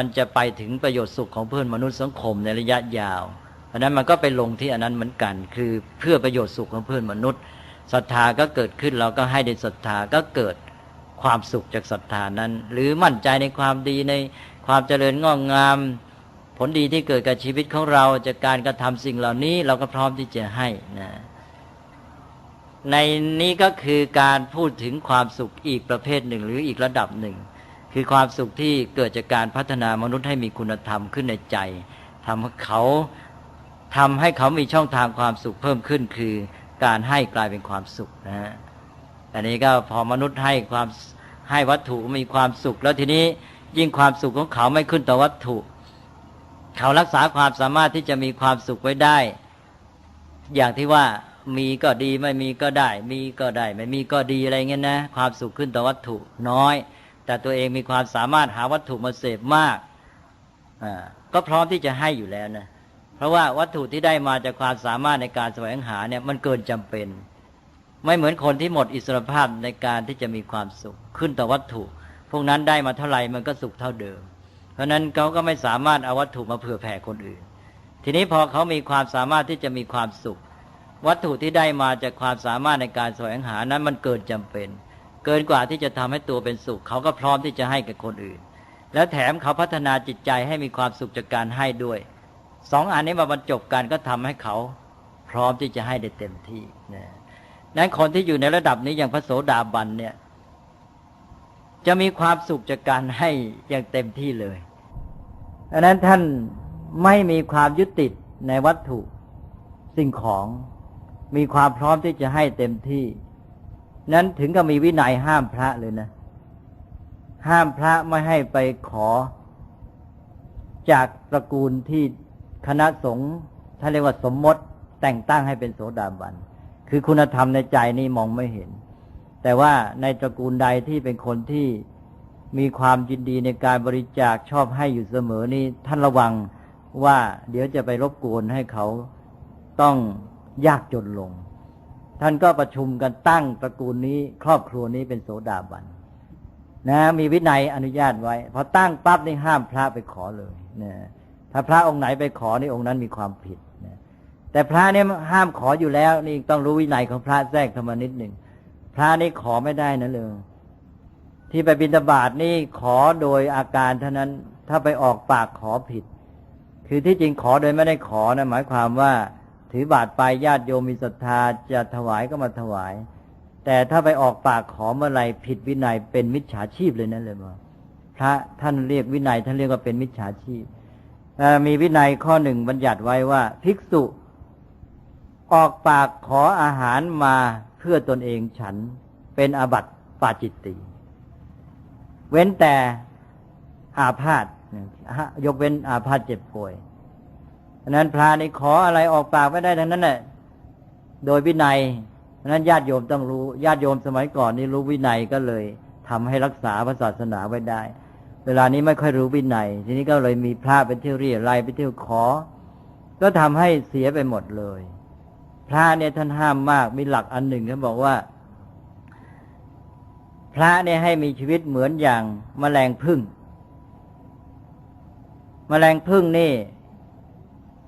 มันจะไปถึงประโยชน์สุขของเพื่อนมนุษย์สังคมในระยะยาวเพราะนั้นมันก็ไปลงที่อันนั้นเหมือนกัน คือเพื่อประโยชน์สุขของเพื่อนมนุษย์ศรัทธาก็เกิดขึ้นเราก็ให้ในศรัทธาก็เกิดความสุขจากศรัทธานั้น หรือมั่นใจในความดีในความเจริญงอกงาม ผลดีที่เกิดกับชีวิตของเราจากการกระทำสิ่งเหล่านี้เราก็พร้อมที่จะให้นะในนี้ก็คือการพูดถึงความสุขอีกประเภทหนึ่ง หรืออีกระดับหนึ่ง คือความสุขที่เกิดจากการพัฒนามนุษย์ให้มีคุณธรรมขึ้นในใจทำให้เขาทำให้เขามีช่องทางความสุขเพิ่มขึ้น คือการให้กลายเป็นความสุขนะฮะอันนี้ก็พอมนุษย์ให้ความให้วัตถุมีความสุข แล้วทีนี้ยิ่งความสุขของเขาไม่ขึ้นต่อวัตถุ เขารักษาความสามารถที่จะมีความสุขไว้ได้ อย่างที่ว่ามีก็ดีไม่มีก็ได้ มีก็ได้ ไม่มีก็ดีอะไรเงี้ยนะ ความสุขขึ้นต่อวัตถุน้อย แต่ตัวเองมีความสามารถหาวัตถุมาเสพมากก็พร้อมที่จะให้อยู่แล้วนะเพราะว่าวัตถุที่ได้มาจากความสามารถในการแสวงหาเนี่ยมันเกินจำเป็น ไม่เหมือนคนที่หมดอิสรภาพในการที่จะมีความสุขขึ้นต่อวัตถุ พวกนั้นได้มาเท่าไหร่มันก็สุขเท่าเดิม เพราะนั้นเขาก็ไม่สามารถเอาวัตถุมาเผื่อแผ่คนอื่น ทีนี้พอเขามีความสามารถที่จะมีความสุข วัตถุที่ได้มาจากความสามารถในการแสวงหานั้นมันเกินจำเป็น เกินกว่าที่จะทำให้ตัวเป็นสุข เขาก็พร้อมที่จะให้กับคนอื่น แล้วแถมเขาพัฒนาจิตใจให้มีความสุขจากการให้ด้วยสองอันนี้มาบรรจบกันก็ทำให้เขาพร้อมที่จะให้ได้เต็มที่นะนั้นคนที่อยู่ในระดับนี้อย่างพระโสดาบันเนี่ย จะมีความสุขจากการให้อย่างเต็มที่เลยดังนั้นท่านไม่มีความยึดติดในวัตถุสิ่งของ มีความพร้อมที่จะให้เต็มที่ นั้นถึงกับมีวินัยห้ามพระเลยนะ ห้ามพระไม่ให้ไปขอ จากตระกูลที่คณะสงฆ์ท่านเรียกว่าสมมติแต่งตั้งให้เป็นโสดาบัน คือคุณธรรมในใจนี่มองไม่เห็น แต่ว่าในตระกูลใดที่เป็นคนที่มีความยินดีในการบริจาคชอบให้อยู่เสมอนี่ท่านระวังว่าเดี๋ยวจะไปรบกวนให้เขาต้องยากจนลง ท่านก็ประชุมกันตั้งตระกูลนี้ ครอบครัวนี้เป็นโสดาบันนะ มีวินัยอนุญาตไว้พอตั้งปั๊บนี่ห้ามพระไปขอเลยนะถ้าพระองค์ไหนไปขอนี่องค์นั้นมีความผิดนะแต่พระเนี่ยห้ามขออยู่แล้ว นี่ต้องรู้วินัยของพระแทรกธรรมนิดหนึ่งพระนี่ขอไม่ได้นะเลยที่ไปบิณฑบาตนี่ขอโดยอาการเท่านั้นถ้าไปออกปากขอผิด คือที่จริงขอโดยไม่ได้ขอนะหมายความว่า ถือบาตรไปญาติโยมมีศรัทธาจะถวายก็มาถวาย แต่ถ้าไปออกปากขอเมื่อไรผิดวินัยเป็นมิจฉาชีพเลยนั่นเลยว่าพระท่านเรียกวินัยท่านเรียกว่าเป็นมิจฉาชีพมีวินัยข้อหนึ่งบัญญัติไว้ว่า ภิกษุออกปากขออาหารมาเพื่อตนเองฉันเป็นอาบัติปาจิตติ เว้นแต่อาพาธยกเว้นอาพาธเจ็บป่วย ฉะนั้นพระนี่ขออะไรออกปากไม่ได้ทั้งนั้นแหละโดยวินัยฉะนั้นญาติโยมต้องรู้ญาติโยมสมัยก่อนนี่รู้วินัยก็เลยทำให้รักษาพระศาสนาไว้ได้ เวลานี้ไม่ค่อยรู้วินัย ทีนี้ก็เลยมีพระไปเที่ยวเรียรายไปเที่ยวขอ ก็ทำให้เสียไปหมดเลย พระเนี่ยท่านห้ามมากมีหลักอันหนึ่งเขาบอกว่า พระเนี่ยให้มีชีวิตเหมือนอย่างมแมลงพึ่งมแมลงพึ่งนี่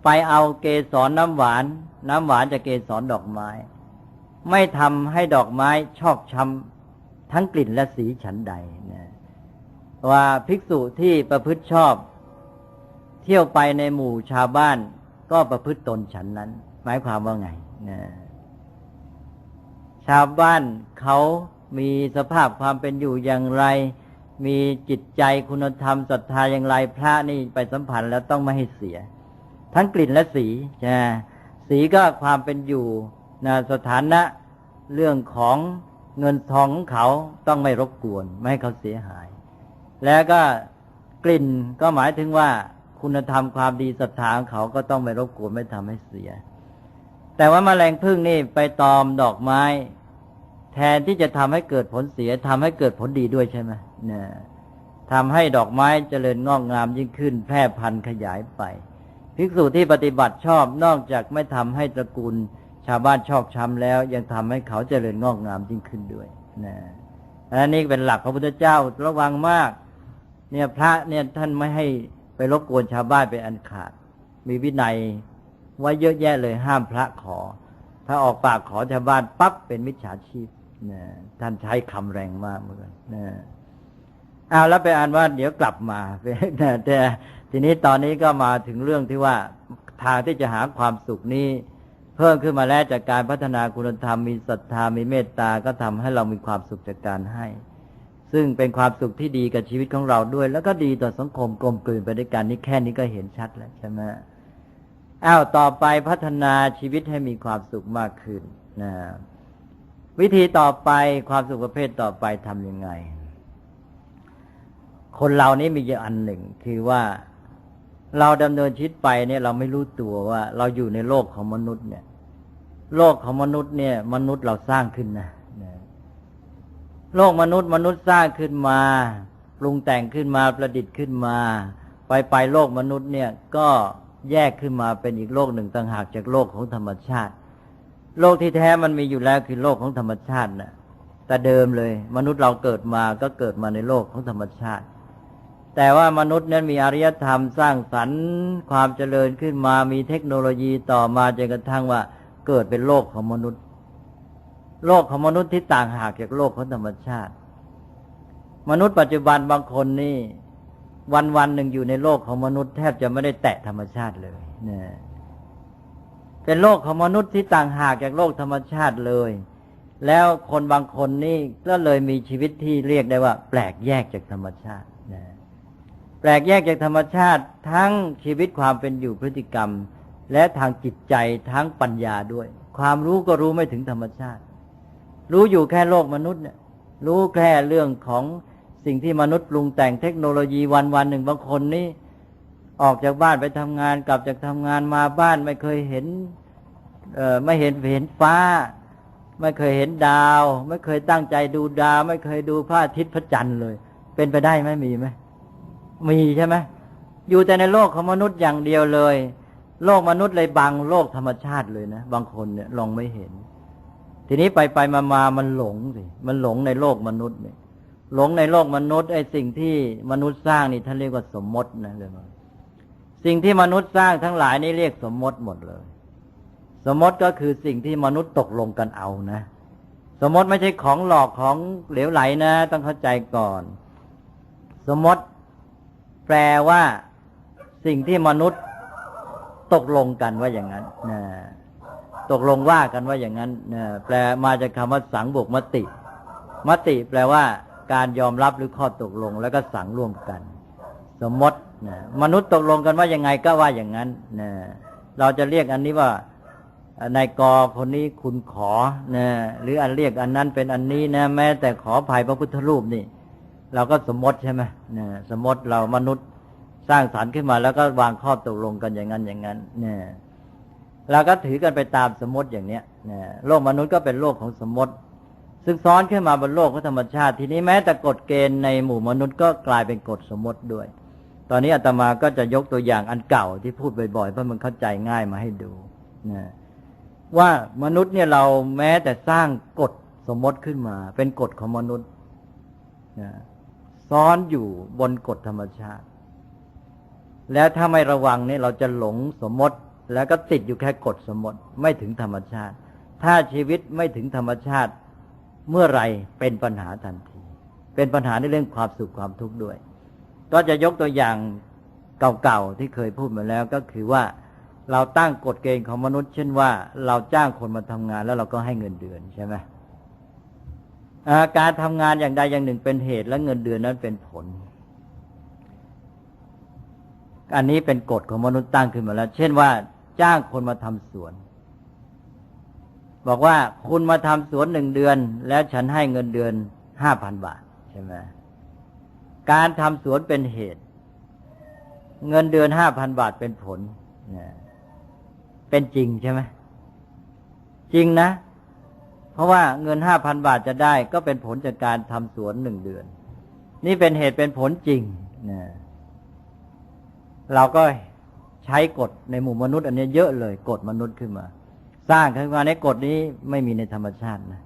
ไปเอาเกสรน้ำหวาน น้ำหวานจากเกสรดอกไม้ ไม่ทำให้ดอกไม้ชอกช้ำทั้งกลิ่นและสีฉันใดนะว่าภิกษุที่ประพฤติชอบ เที่ยวไปในหมู่ชาวบ้าน ก็ประพฤติตนฉันนั้น หมายความว่าไงนะชาวบ้านเขามีสภาพความเป็นอยู่อย่างไร มีจิตใจคุณธรรมศรัทธาอย่างไร พระนี่ไปสัมผัสแล้วต้องไม่ให้เสีย ทั้งกลิ่นและสีใช่สีก็ความเป็นอยู่นะสถานะเรื่องของเงินทองของเขาต้องไม่รบกวน ไม่ให้เขาเสียหาย แล้วก็กลิ่นก็หมายถึงว่าคุณธรรมความดีศรัทธาของเขาก็ต้องไม่รบกวนไม่ทำให้เสีย แต่ว่ามาแมลงพึ่งนี่ไปตอมดอกไม้ แทนที่จะทำให้เกิดผลเสียทำให้เกิดผลดีด้วยใช่ไหมเนี่ยทำให้ดอกไม้เจริญงอกงามยิ่งขึ้น แพร่พันธุ์ขยายไป ภิกษุที่ปฏิบัติชอบนอกจากไม่ทำให้ตระกูล ชาวบ้านชอกช้ำแล้ว ยังทำให้เขาเจริญงอกงามยิ่งขึ้นด้วยนะอันนี้เป็นหลักพระพุทธเจ้าระวังมาก เนี่ยพระเนี่ยท่านไม่ให้ไปรบกวนชาวบ้านเป็นอันขาด มีวินัยไว้เยอะแยะเลยห้ามพระขอ ถ้าออกปากขอชาวบ้านปั๊บเป็นมิจฉาชีพนะท่านใช้คำแรงมากเหมือนกันนะเอาแล้วไปอ่านว่าเดี๋ยวกลับมานะแต่ ทีนี้ตอนนี้ก็มาถึงเรื่องที่ว่าทางที่จะหาความสุขนี้ เพิ่มขึ้นมาแล้วจากการพัฒนาคุณธรรมมีศรัทธามีเมตตาก็ทำให้เรามีความสุขจากการให้ ซึ่งเป็นความสุขที่ดีกับชีวิตของเราด้วย แล้วก็ดีต่อสังคมกลมกลืนไปด้วยกันนี่แค่นี้ก็เห็นชัดแล้วใช่ไหมอ้าวต่อไปพัฒนาชีวิตให้มีความสุขมากขึ้นนะวิธีต่อไปความสุขประเภทต่อไปทำยังไง คนเรานี่มีอยู่อันหนึ่งคือว่า เราดำเนินชีวิตไปเนี่ยเราไม่รู้ตัวว่า เราอยู่ในโลกของมนุษย์เนี่ย โลกของมนุษย์เนี่ย มนุษย์เราสร้างขึ้นนะนะโลกมนุษย์มนุษย์สร้างขึ้นมาปรุงแต่งขึ้นมาประดิษฐ์ขึ้นมา ไปไปโลกมนุษย์เนี่ยก็แยกขึ้นมาเป็นอีกโลกหนึ่งต่างหากจากโลกของธรรมชาติ โลกที่แท้มันมีอยู่แล้วคือโลกของธรรมชาตินะแต่เดิมเลย มนุษย์เราเกิดมาก็เกิดมาในโลกของธรรมชาติ แต่ว่ามนุษย์นั้นมีอารยธรรมสร้างสรรค์ความเจริญขึ้นมามีเทคโนโลยีต่อมาจนกระทั่งว่าเกิดเป็นโลกของมนุษย์ โลกของมนุษย์ที่ต่างหากจากโลกของธรรมชาติ มนุษย์ปัจจุบันบางคนนี่ วันวันหนึ่งอยู่ในโลกของมนุษย์แทบจะไม่ได้แตะธรรมชาติเลยเนี่ยเป็นโลกของมนุษย์ที่ต่างหากจากโลกธรรมชาติเลย แล้วคนบางคนนี่ก็เลยมีชีวิตที่เรียกได้ว่า แปลกแยกจากธรรมชาตินะ แปลกแยกจากธรรมชาติทั้งชีวิตความเป็นอยู่พฤติกรรม และทางจิตใจทั้งปัญญาด้วย ความรู้ก็รู้ไม่ถึงธรรมชาติ รู้อยู่แค่โลกมนุษย์เนี่ยรู้แค่เรื่องของสิ่งที่มนุษย์ปรุงแต่งเทคโนโลยีวันวันหนึ่งบางคนนี่ออกจากบ้านไปทำงานกลับจากทำงานมาบ้านไม่เคยเห็นเออไม่เห็นเห็นฟ้า ไม่เคยเห็นดาว ไม่เคยตั้งใจดูดาว ไม่เคยดูพระอาทิตย์พระจันทร์เลย เป็นไปได้ไหมมีไหม มีใช่ไหมอยู่แต่ในโลกของมนุษย์อย่างเดียวเลย โลกมนุษย์เลยบังโลกธรรมชาติเลยนะบางคนเนี่ยลองไม่เห็น ทีนี้ไปไปมามามันหลงสิมันหลงในโลกมนุษย์เนี่ย หลงในโลกมนุษย์ไอ้สิ่งที่มนุษย์สร้างนี่ท่านเรียกว่าสมมตินะเรื่องสิ่งที่มนุษย์สร้างทั้งหลายนี่เรียกสมมติหมดเลย สมมติก็คือสิ่งที่มนุษย์ตกลงกันเอานะ สมมติไม่ใช่ของหลอกของเหลวไหลนะ ต้องเข้าใจก่อน สมมติ แปลว่าสิ่งที่มนุษย์ตกลงกันว่าอย่างนั้นนะตกลงว่ากันว่าอย่างนั้นนะแปลมาจากคำว่าสังบวกมติ มติแปลว่า การยอมรับหรือข้อตกลง แล้วก็สั่งร่วมกัน สมมตินะมนุษย์ตกลงกันว่ายังไงก็ว่าอย่างนั้นนะเราจะเรียกอันนี้ว่านายกคนนี้คุณขอนะหรืออันเรียกอันนั้นเป็นอันนี้นะแม้แต่ขอภัยพระพุทธรูปนี่ เราก็สมมติใช่ไหมนะสมมติเรามนุษย์สร้างสรรค์ขึ้นมา แล้วก็วางข้อตกลงกันอย่างนั้นอย่างนั้น เนี่ยเราก็ถือกันไปตามสมมติอย่างเนี้ยเนะโลกมนุษย์ก็เป็นโลกของสมมติ ซึ่งซ้อนขึ้นมาบนโลกของธรรมชาติ ทีนี้แม้แต่กฎเกณฑ์ในหมู่มนุษย์ก็กลายเป็นกฎสมมติด้วย ตอนนี้อาตมาก็จะยกตัวอย่างอันเก่าที่พูดบ่อยๆเพราะมันเข้าใจง่ายมาให้ดูนะว่ามนุษย์เนี่ยเราแม้แต่สร้างกฎสมมติขึ้นมา เป็นกฎของมนุษย์นะ ซ้อนอยู่บนกฎธรรมชาติ แล้วถ้าไม่ระวังเนี่ยเราจะหลงสมมติ แล้วก็ติดอยู่แค่กฎสมมติไม่ถึงธรรมชาติ ถ้าชีวิตไม่ถึงธรรมชาติเมื่อไรเป็นปัญหาทันที เป็นปัญหาในเรื่องความสุขความทุกข์ด้วย ก็จะยกตัวอย่างเก่าๆที่เคยพูดมาแล้วก็คือว่าเราตั้งกฎเกณฑ์ของมนุษย์ เช่นว่า เราจ้างคนมาทำงานแล้วเราก็ให้เงินเดือนใช่ไหม การทำงานอย่างใดอย่างหนึ่งเป็นเหตุ และเงินเดือนนั้นเป็นผล อันนี้เป็นกฎของมนุษย์ตั้งขึ้นมาแล้ว เช่นว่าจ้างคนมาทำสวน บอกว่าคุณมาทำสวนหนึ่งเดือน แล้วฉันให้เงินเดือนห้าพันบาทใช่ไหมการทำสวนเป็นเหตุ เงินเดือนห้าพันบาทเป็นผลเป็นจริงใช่ไหมจริงนะ เพราะว่าเงินห้าพันบาทจะได้ก็เป็นผลจากการทำสวนหนึ่งเดือน นี่เป็นเหตุเป็นผลจริงนะเราก็ใช้กฎในหมู่มนุษย์ อันนี้เยอะเลยกฎมนุษย์ขึ้นมา สร้างขึ้นมาในกฎนี้ไม่มีในธรรมชาตินะ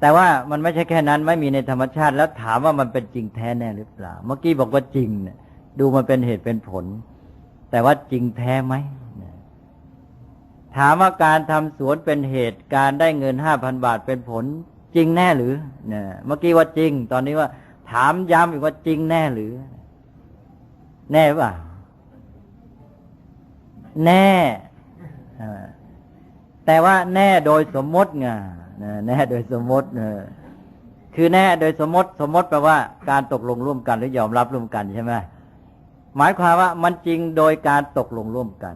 แต่ว่ามันไม่ใช่แค่นั้น ไม่มีในธรรมชาติ แล้วถามว่ามันเป็นจริงแท้แน่หรือเปล่า เมื่อกี้บอกว่าจริงเนี่ยดูมันเป็นเหตุเป็นผล แต่ว่าจริงแท้ไหม ถามว่าการทำสวนเป็นเหตุการได้เงินห้าพันบาทเป็นผลจริงแน่หรือเนี่ยเมื่อกี้ว่าจริง ตอนนี้ว่า ถามย้ำอีกว่าจริงแน่หรือ แน่ป่ะแน่แต่ว่าแน่โดยสมมติไงแน่โดยสมมติเอคือแน่โดยสมมติสมมติแปลว่าการตกลงร่วมกันหรือยอมรับร่วมกันใช่ไหมหมายความว่ามันจริงโดยการตกลงร่วมกัน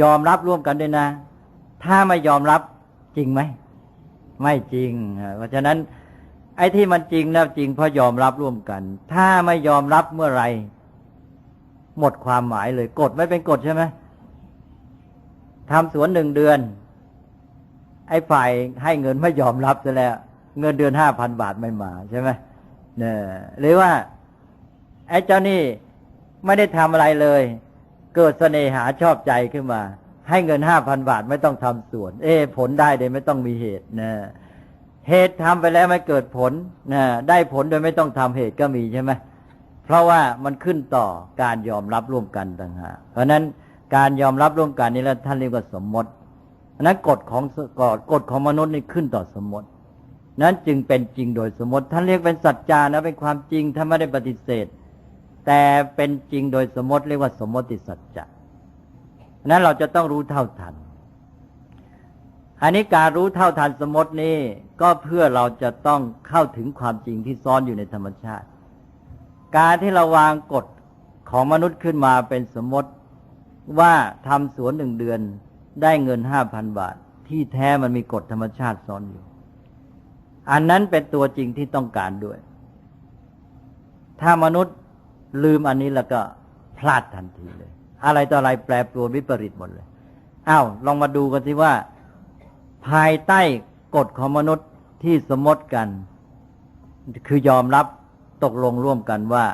ยอมรับร่วมกันด้วยนะ ถ้าไม่ยอมรับจริงไหม ไม่จริง เพราะฉะนั้น ไอ้ที่มันจริงนะจริงเพราะยอมรับร่วมกัน ถ้าไม่ยอมรับเมื่อไหรหมดความหมายเลย กฎไม่เป็นกฎใช่ไหมทำสวนหนึ่งเดือน ไอ้ฝ่ายให้เงินไม่ยอมรับซะแล้ว เงินเดือนห้าพันบาทไม่มาใช่ไหมเนี่ยหรือว่า ไอ้เจ้านี่ไม่ได้ทำอะไรเลย เกิดเสน่หาชอบใจขึ้นมา ให้เงินห้าพันบาทไม่ต้องทำสวน เอ๊ะผลได้โดยไม่ต้องมีเหตุนะเหตุทำไปแล้วไม่เกิดผลนะได้ผลโดยไม่ต้องทำเหตุก็มีใช่ไหมเพราะว่ามันขึ้นต่อการยอมรับร่วมกันต่างหากเพราะนั้นการยอมรับร่วมกันนี่แล้วท่านเรียกว่าสมมติเพราะนั้นกฎของกฎกฎของมนุษย์นี่ขึ้นต่อสมมติ นั้นจึงเป็นจริงโดยสมมติ ท่านเรียกเป็นสัจจานะเป็นความจริงท่านไม่ได้ปฏิเสธ แต่เป็นจริงโดยสมมติเรียกว่าสมมติสัจจะนั้นเราจะต้องรู้เท่าทัน อันนี้การรู้เท่าทันสมมตินี้ก็เพื่อเราจะต้องเข้าถึงความจริงที่ซ่อนอยู่ในธรรมชาติ การที่เราวางกฎของมนุษย์ขึ้นมาเป็นสมมติว่าทำสวนหนึ่งเดือนได้เงินห้าพันบาท ที่แท้มันมีกฎธรรมชาติซ่อนอยู่ อันนั้นเป็นตัวจริงที่ต้องการด้วย ถ้ามนุษย์ ลืมอันนี้แล้วก็พลาดทันทีเลย อะไรต่ออะไรแปรปรวนวิปริตหมดเลยอ้าวลองมาดูกันสิว่า ภายใต้กฎของมนุษย์ที่สมมติกัน คือยอมรับตกลงร่วมกันว่า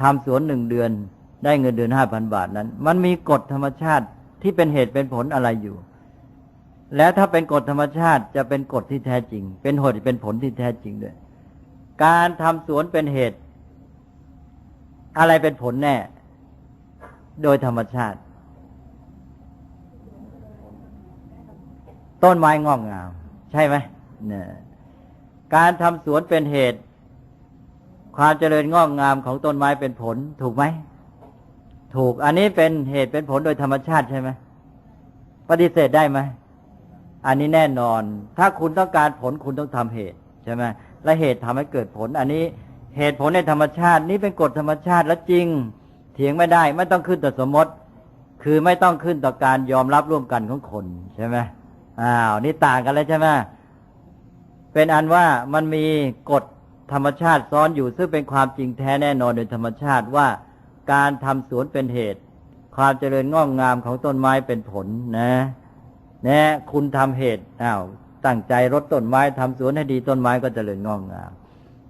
ทำสวนหนึ่งเดือนได้เงินเดือนห้าพันบาทนั้น มันมีกฎธรรมชาติที่เป็นเหตุเป็นผลอะไรอยู่ แล้วถ้าเป็นกฎธรรมชาติจะเป็นกฎที่แท้จริง เป็นเหตุเป็นผลที่แท้จริงด้วย การทำสวนเป็นเหตุ อะไรเป็นผลแน่ โดยธรรมชาติ ต้นไม้งอกงาม ใช่ไหมเนี่ยการทำสวนเป็นเหตุ ความเจริญงอกงามของต้นไม้เป็นผล ถูกไหม ถูก อันนี้เป็นเหตุเป็นผลโดยธรรมชาติใช่ไหมปฏิเสธได้ไหมอันนี้แน่นอน ถ้าคุณต้องการผลคุณต้องทำเหตุใช่ไหมและเหตุทำให้เกิดผล อันนี้ เหตุผลในธรรมชาตินี้เป็นกฎธรรมชาติและจริง เถียงไม่ได้ไม่ต้องขึ้นต่อสมมติ คือไม่ต้องขึ้นต่อการยอมรับร่วมกันของคนใช่ไหมอ้าวนี่ต่างกันแล้วใช่ไหมเป็นอันว่ามันมีกฎธรรมชาติซ้อนอยู่ซึ่งเป็นความจริงแท้แน่นอนโดยธรรมชาติว่าการทำสวนเป็นเหตุ ความเจริญงอกงามของต้นไม้เป็นผลนะนะคุณทำเหตุอ้าวตั้งใจรดต้นไม้ทำสวนให้ดีต้นไม้ก็เจริญงอกงาม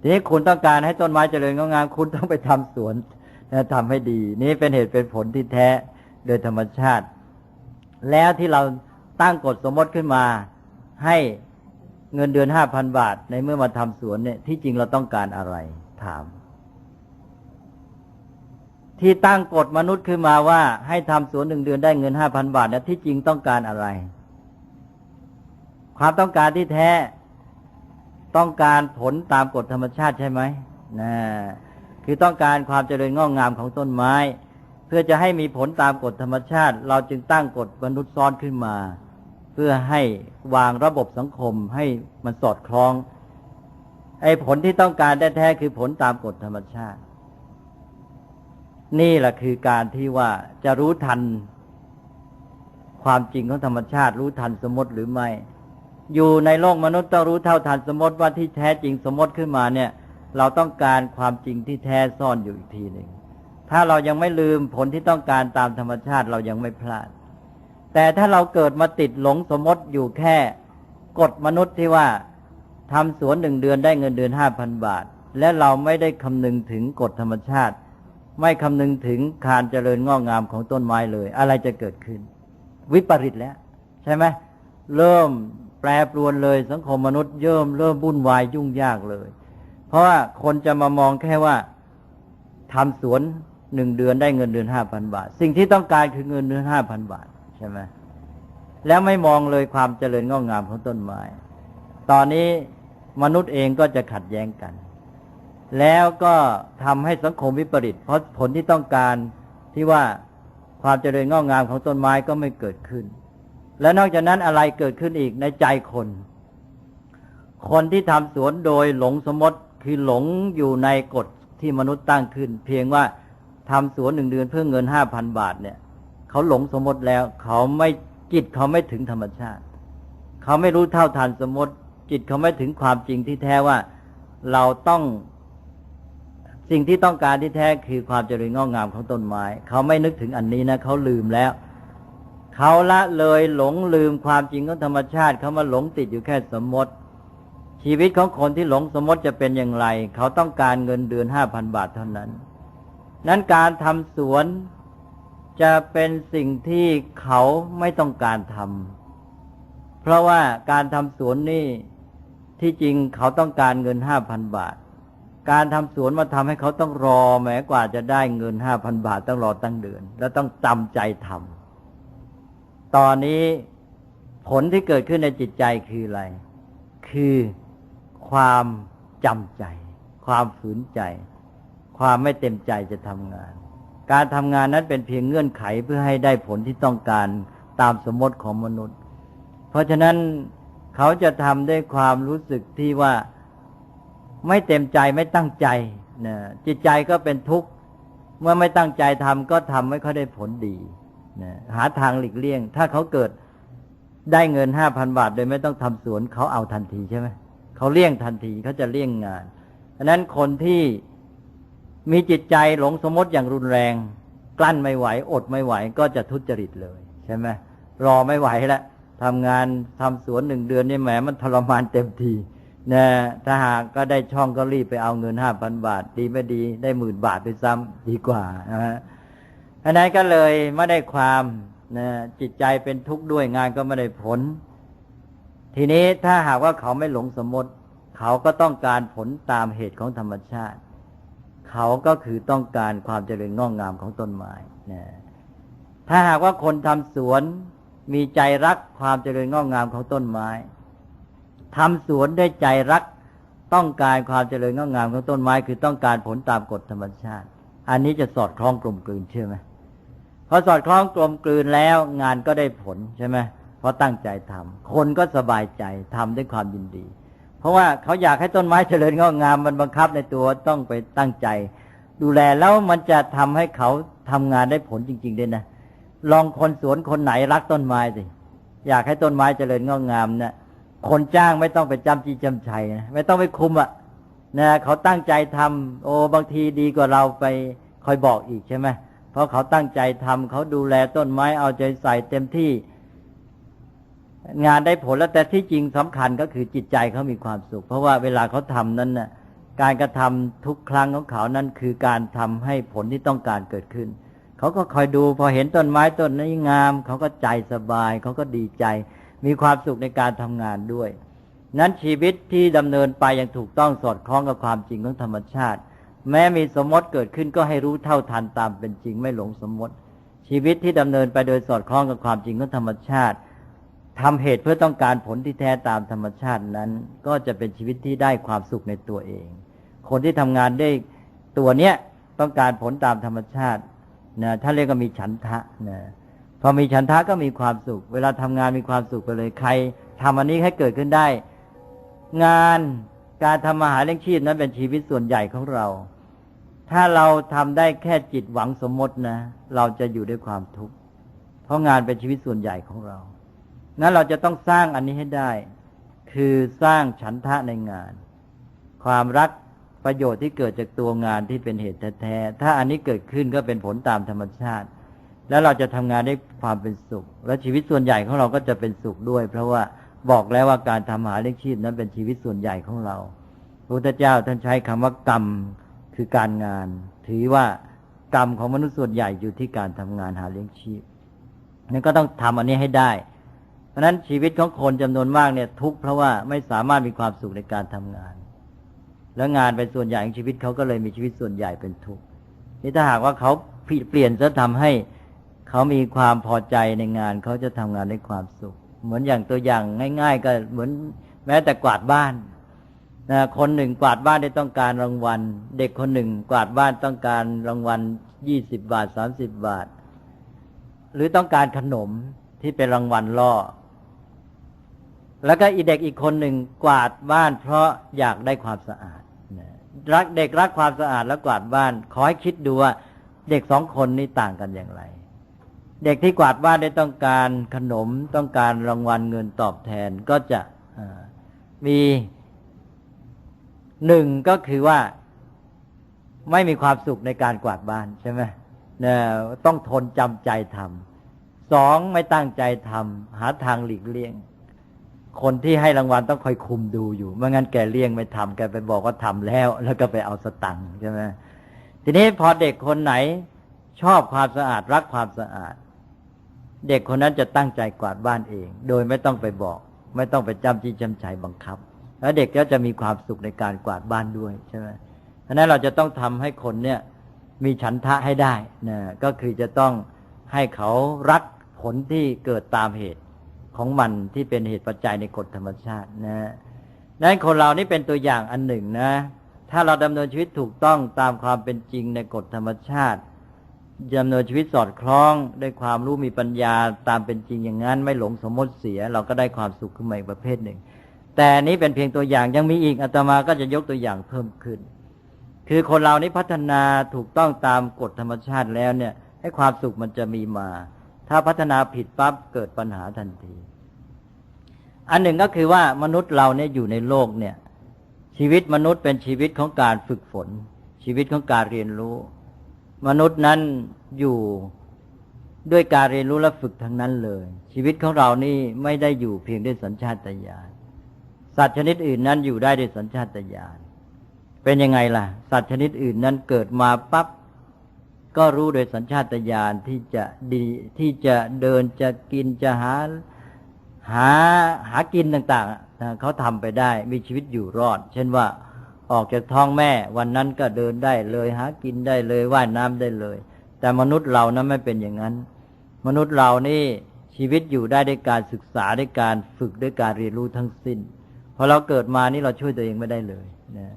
ทีนี้คุณต้องการให้ต้นไม้เจริญงอกงามคุณต้องไปทำสวนนะทำให้ดี นี่เป็นเหตุเป็นผลที่แท้โดยธรรมชาติ แล้วที่เราตั้งกฎสมมติขึ้นมา ให้เงินเดือนห้าพันบาท ในเมื่อมาทำสวนเนี่ยที่จริงเราต้องการอะไรถาม ที่ตั้งกฎมนุษย์ขึ้นมาว่า ให้ทำสวนหนึ่งเดือนได้เงินห้าพันบาทเนี่ยที่จริงต้องการอะไร ความต้องการที่แท้ ต้องการผลตามกฎธรรมชาติใช่ไหมนะคือต้องการความเจริญงอกงามของต้นไม้ เพื่อจะให้มีผลตามกฎธรรมชาติ เราจึงตั้งกฎมนุษย์ซ้อนขึ้นมา เพื่อให้วางระบบสังคมให้มันสอดคล้อง ไอ้ผลที่ต้องการแท้ๆคือผลตามกฎธรรมชาติ นี่แหละคือการที่ว่าจะรู้ทันความจริงของธรรมชาติ รู้ทันสมมติหรือไม่ อยู่ในโลกมนุษย์ต้องรู้เท่าทันสมมติว่าที่แท้จริงสมมติขึ้นมาเนี่ย เราต้องการความจริงที่แท้ซ่อนอยู่อีกทีหนึ่งถ้าเรายังไม่ลืมผลที่ต้องการตามธรรมชาติเรายังไม่พลาด แต่ถ้าเราเกิดมาติดหลงสมมติอยู่แค่กฎมนุษย์ที่ว่าทำสวนหนึ่งเดือนได้เงินเดือนห้าพันบาท และเราไม่ได้คำนึงถึงกฎธรรมชาติ ไม่คำนึงถึงการเจริญงอกงามของต้นไม้เลย อะไรจะเกิดขึ้น วิปริตแล้ว ใช่ไหมเริ่ม แปรปรวนเลย สังคมมนุษย์เริ่มเริ่มวุ่นวายยุ่งยากเลย เพราะว่าคนจะมามองแค่ว่าทำสวนหนึ่งเดือนได้เงินเดือนห้าพันบาท สิ่งที่ต้องการคือเงินเดือนห้าพันบาทใช่ไหมแล้วไม่มองเลยความเจริญงอกงามของต้นไม้ตอนนี้มนุษย์เองก็จะขัดแย้งกัน แล้วก็ทำให้สังคมวิปริต เพราะผลที่ต้องการที่ว่าความเจริญงอกงามของต้นไม้ก็ไม่เกิดขึ้น และนอกจากนั้นอะไรเกิดขึ้นอีกในใจคน คนที่ทำสวนโดยหลงสมมติคือหลงอยู่ในกฎที่มนุษย์ตั้งขึ้น เพียงว่าทำสวนหนึ่งเดือนเพื่อเงินห้าพันบาทเนี่ยเขาหลงสมมติแล้วเขาไม่จิตเขาไม่ถึงธรรมชาติ เขาไม่รู้เท่าทันสมมติ จิตเขาไม่ถึงความจริงที่แท้ว่าเราต้องสิ่งที่ต้องการที่แท้คือความเจริญงอกงามของต้นไม้ เขาไม่นึกถึงอันนี้นะเขาลืมแล้ว เขาละเลยหลงลืมความจริงของธรรมชาติเขามาหลงติดอยู่แค่สมมติ ชีวิตของคนที่หลงสมมติจะเป็นอย่างไร เขาต้องการเงินเดือนห้าพันบาทเท่านั้น นั้นการทำสวนจะเป็นสิ่งที่เขาไม่ต้องการทำเพราะว่าการทำสวนนี่ที่จริงเขาต้องการเงินห้าพันบาท การทำสวนมาทำให้เขาต้องรอแม้กว่าจะได้เงินห้าพันบาท ต้องรอตั้งเดือน แล้วต้องจำใจทำ ตอนนี้ผลที่เกิดขึ้นในจิตใจคืออะไร คือความจำใจ ความฝืนใจ ความไม่เต็มใจจะทำงาน การทำงานนั้นเป็นเพียงเงื่อนไขเพื่อให้ได้ผลที่ต้องการตามสมมติของมนุษย์ เพราะฉะนั้นเขาจะทำด้วยความรู้สึกที่ว่าไม่เต็มใจไม่ตั้งใจนะจิตใจก็เป็นทุกข์ เมื่อไม่ตั้งใจทำก็ทำไม่ค่อยได้ผลดี นะหาทางหลีกเลี่ยง ถ้าเขาเกิดได้เงินห้าพันบาท โดยไม่ต้องทำสวนเขาเอาทันทีใช่ไหมเขาเลี่ยงทันทีเขาจะเลี่ยงงานดังนั้นคนที่มีจิตใจหลงสมมติอย่างรุนแรง กลั้นไม่ไหว อดไม่ไหว ก็จะทุจริตเลย ใช่ไหมรอไม่ไหวแล้วทำงานทำสวนหนึ่งเดือนนี่แหมมันทรมานเต็มทีนะถ้าหากก็ได้ช่องก็รีบไปเอาเงินห้าพันบาท ดีไม่ดีได้หมื่นบาทไปซ้ำดีกว่านะฮะ อันนั้นก็เลยไม่ได้ความนะจิตใจเป็นทุกข์ด้วยงานก็ไม่ได้ผล ทีนี้ถ้าหากว่าเขาไม่หลงสมมติ เขาก็ต้องการผลตามเหตุของธรรมชาติ เขาก็คือต้องการความเจริญงอกงามของต้นไม้นะถ้าหากว่าคนทำสวนมีใจรักความเจริญงอกงามของต้นไม้ทำสวนได้ใจรักต้องการความเจริญงอกงามของต้นไม้ คือต้องการผลตามกฎธรรมชาติ อันนี้จะสอดคล้องกลมกลืนเชื่อไหม อสอดคล้องกลมกลืนแล้ว งานก็ได้ผลใช่ไหมเพราะตั้งใจทำคนก็สบายใจทำด้วยความยินดี เพราะว่าเขาอยากให้ต้นไม้เจริญงอกงามมันบังคับในตัวต้องไปตั้งใจ ดูแลแล้วมันจะทำให้เขาทำงานได้ผลจริง ๆ ด้วยนะลองคนสวนคนไหนรักต้นไม้สิอยากให้ต้นไม้เจริญงอกงามเนะี่ยคนจ้างไม่ต้องไปจำจีจำชัยนะไม่ต้องไปคุมอะนะเขาตั้งใจทำโอ้บางทีดีกว่าเราไปคอยบอกอีกใช่ไหม เพราะเขาตั้งใจทำเขาดูแลต้นไม้เอาใจใส่เต็มที่ งานได้ผลแล้วแต่ที่จริงสำคัญก็คือจิตใจเขามีความสุข เพราะว่าเวลาเขาทำนั้นน่ะการกระทำทุกครั้งของเขานั้นคือการทำให้ผลที่ต้องการเกิดขึ้น เขาก็คอยดูพอเห็นต้นไม้ต้นนี้งาม เขาก็ใจสบาย เขาก็ดีใจ มีความสุขในการทำงานด้วย นั้นชีวิตที่ดำเนินไปอย่างถูกต้องสอดคล้องกับความจริงของธรรมชาติ แม้มีสมมติเกิดขึ้นก็ให้รู้เท่าทันตามเป็นจริงไม่หลงสมมติ ชีวิตที่ดำเนินไปโดยสอดคล้องกับความจริงของธรรมชาติทำเหตุเพื่อต้องการผลที่แท้ตามธรรมชาตินั้น ก็จะเป็นชีวิตที่ได้ความสุขในตัวเอง คนที่ทำงานได้ตัวเนี้ยต้องการผลตามธรรมชาตินะถ้าเรียกว่ามีฉันทะนะพอมีฉันทะก็มีความสุข เวลาทำงานมีความสุขไปเลยใครทำอันนี้ให้เกิดขึ้นได้ งาน การทำมาหาเลี้ยงชีพนั้นเป็นชีวิตส่วนใหญ่ของเรา ถ้าเราทำได้แค่จิตหวังสมมตินะ เราจะอยู่ด้วยความทุกข์ เพราะงานเป็นชีวิตส่วนใหญ่ของเรา นั้นเราจะต้องสร้างอันนี้ให้ได้ คือสร้างฉันทะในงาน ความรักประโยชน์ที่เกิดจากตัวงานที่เป็นเหตุแท้ๆ ถ้าอันนี้เกิดขึ้นก็เป็นผลตามธรรมชาติ แล้วเราจะทำงานได้ความเป็นสุข และชีวิตส่วนใหญ่ของเราก็จะเป็นสุขด้วย เพราะว่า บอกแล้วว่าการทำหาเลี้ยงชีพนั้นเป็นชีวิตส่วนใหญ่ของเราพระพุทธเจ้าท่านใช้คำว่ากรรมคือการงาน ถือว่ากรรมของมนุษย์ส่วนใหญ่อยู่ที่การทำงานหาเลี้ยงชีพนั่นก็ต้องทำอันนี้ให้ได้ เพราะฉะนั้นชีวิตของคนจำนวนมากเนี่ย ทุกข์เพราะว่าไม่สามารถมีความสุขในการทำงาน แล้วงานเป็นส่วนใหญ่ของชีวิตเขาก็เลยมีชีวิตส่วนใหญ่เป็นทุกข์นี่ถ้าหากว่าเขาเปลี่ยนจะทำให้เขามีความพอใจในงานเขาจะทำงานด้วยความสุข เหมือนอย่างตัวอย่างง่าย ๆ ก็เหมือนแม้แต่กวาดบ้านนะคนหนึ่งกวาดบ้านได้ต้องการรางวัล เด็กคนหนึ่งกวาดบ้านต้องการรางวัลยี่สิบบาทสามสิบบาท หรือต้องการขนมที่เป็นรางวัลล่อ แล้วก็อีเด็กอีกคนหนึ่งกวาดบ้าน เพราะอยากได้ความสะอาดรักเด็กรักความสะอาดแล้วกวาดบ้าน ขอให้คิดดูว่าเด็กสองคนนี้ต่างกันอย่างไร เด็กที่กวาดบ้านได้ต้องการขนมต้องการรางวัลเงินตอบแทนก็จะมีหนึ่งก็คือว่าไม่มีความสุขในการกวาดบ้านใช่ไหมเนี่ยต้องทนจำใจทำสองไม่ตั้งใจทำหาทางหลีกเลี่ยง คนที่ให้รางวัลต้องคอยคุมดูอยู่ไม่งั้นแกเลี่ยงไม่ทำแกไปบอกว่าทำแล้ว แล้วก็ไปเอาสตังค์ใช่ไหมทีนี้พอเด็กคนไหนชอบความสะอาดรักความสะอาด เด็กคนนั้นจะตั้งใจกวาดบ้านเอง โดยไม่ต้องไปบอก ไม่ต้องไปจำจี้จำชัยบังคับ แล้วเด็กก็จะมีความสุขในการกวาดบ้านด้วยใช่ไหมเพราะนั้นเราจะต้องทำให้คนเนี่ยมีฉันทะให้ได้นะก็คือจะต้องให้เขารักผลที่เกิดตามเหตุของมันที่เป็นเหตุปัจจัยในกฎธรรมชาตินะนั้นคนเรานี่เป็นตัวอย่างอันหนึ่งนะ ถ้าเราดำเนินชีวิตถูกต้องตามความเป็นจริงในกฎธรรมชาติ ดำเนินชีวิตสอดคล้องได้ความรู้มีปัญญาตามเป็นจริงอย่างนั้น ไม่หลงสมมติเสีย เราก็ได้ความสุขขึ้นมาอีกประเภทหนึ่ง แต่นี้เป็นเพียงตัวอย่างยังมีอีกอาตมาก็จะยกตัวอย่างเพิ่มขึ้น คือคนเรานี้พัฒนาถูกต้องตามกฎธรรมชาติแล้วเนี่ย ให้ความสุขมันจะมีมา ถ้าพัฒนาผิดปั๊บเกิดปัญหาทันที อันหนึ่งก็คือว่ามนุษย์เราเนี่ยอยู่ในโลกเนี่ย ชีวิตมนุษย์เป็นชีวิตของการฝึกฝน ชีวิตของการเรียนรู้ มนุษย์นั้นอยู่ด้วยการเรียนรู้และฝึกทั้งนั้นเลย ชีวิตของเรานี่ไม่ได้อยู่เพียงด้วยสัญชาตญาณสัตว์ชนิดอื่นนั้นอยู่ได้ด้วยสัญชาตญาณเป็นยังไงล่ะ สัตว์ชนิดอื่นนั้นเกิดมาปั๊บก็รู้โดยสัญชาตญาณที่จะดีที่จะเดินจะกินจะหาหาหากินต่างๆเขาทำไปได้ มีชีวิตอยู่รอด เช่นว่า ออกจากท้องแม่ วันนั้นก็เดินได้เลยหากินได้เลยว่ายน้ำได้เลย แต่มนุษย์เรานั้นไม่เป็นอย่างนั้น มนุษย์เรานี่ชีวิตอยู่ได้ด้วยการศึกษาด้วยการฝึกด้วยการเรียนรู้ทั้งสิ้นพอเราเกิดมานี่เราช่วยตัวเองไม่ได้เลยนะ